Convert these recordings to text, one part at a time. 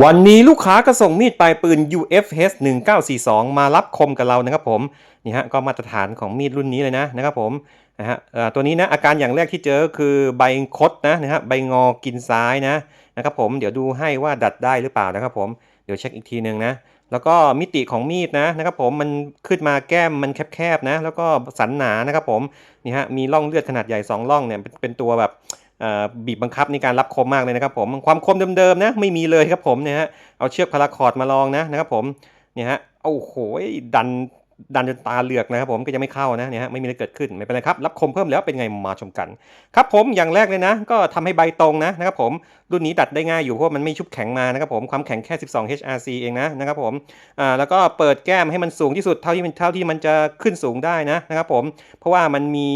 วันนี้ลูกค้าก็ส่งมีดปลายปืน UFH 1942 มารับคมกับเรานะครับผมนี่ฮะก็มาตรฐานของมีดรุ่นนี้เลยนะนะครับผมนะฮะเอ่อตัวนี้นะอาการอย่างแรกที่เจอคือใบคดนะนะฮะใบงอกินซ้ายนะนะครับผมเดี๋ยวดูให้ว่าดัดได้หรือเปล่านะครับผมเดี๋ยวเช็คอีกทีหนึ่งนะแล้วก็มิติของมีดนะนะครับผมมันขึ้นมาแก้มมันแคบๆนะแล้วก็สันหนานะครับผมนี่ฮะมีร่องเลือดขนาดใหญ่สองร่องเนี่ยเป็นตัวแบบ บีบบังคับในการรับคมมากเลยนะครับผมความคมเดิมๆนะไม่มีเลยครับผมเนี่ยฮะเอาเชือกพาราคอร์ดมาลองนะนะครับผมเนี่ยฮะโอ้โหดัน ดันจนตาเหลือกนะครับผมก็ยังไม่เข้านะเนี่ยฮะไม่มีอะไรเกิดขึ้นไม่เป็นไรครับรับคมเพิ่มแล้วเป็นไงมาชมกัน ครับผมอย่างแรกเลยนะ ก็ทำให้ใบตรงนะนะครับผมรุ่นนี้ดัดได้ง่ายอยู่เพราะมันไม่ชุบแข็งมานะครับผมความแข็งแค่ 12 HRC เองนะนะครับผมอ่าแล้วก็เปิดแก้มให้มันสูงที่สุดเท่าที่มันเท่าที่มันจะขึ้นสูงได้นะนะครับผมเพราะว่ามันมี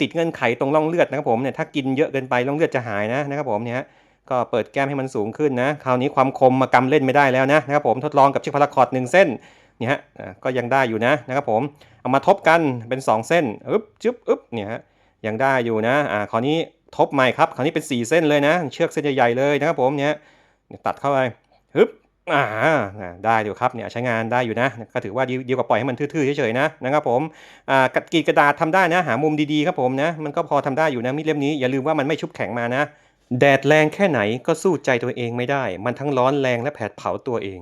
ติดเงื่อนไขตรงร่องเลือดนะครับผมเนี่ยถ้ากินเยอะเกินไปร่องเลือดจะหายนะนะครับผมเนี่ยฮะก็เปิดแก้มให้มันสูงขึ้นนะ คราวนี้ความคมมากำเล่นไม่ได้แล้วนะนะครับผมทดลองกับชือกพาราคอร์ดหนึ่งเส้น เนี่ยฮะอ่าก็ยังได้อยู่นะนะครับผมเอามาทบกันเป็น 2 เส้นอึ๊บจึ๊บอึ๊บเนี่ยฮะยังได้อยู่นะอ่าคราวนี้ทบใหม่ครับคราวนี้เป็น 4 เส้นเลยนะ เชือกเส้นใหญ่ๆเลยนะครับผมเนี่ยตัดเข้าไปฮึบอ่าได้อยู่ครับเนี่ยใช้งานได้อยู่นะ ก็ถือว่าดีดีกว่าปล่อยให้มันทื่อๆเฉยๆนะนะครับผมอ่ากระกรีดกระดาษทำได้นะ หามุมดีๆครับผมนะมันก็พอทำได้อยู่นะมีดเล่มนี้อย่าลืมว่ามันไม่ชุบแข็งมานะ แดดแรงแค่ไหนก็สู้ใจตัวเองไม่ได้ มันทั้งร้อนแรงและแผดเผาตัวเอง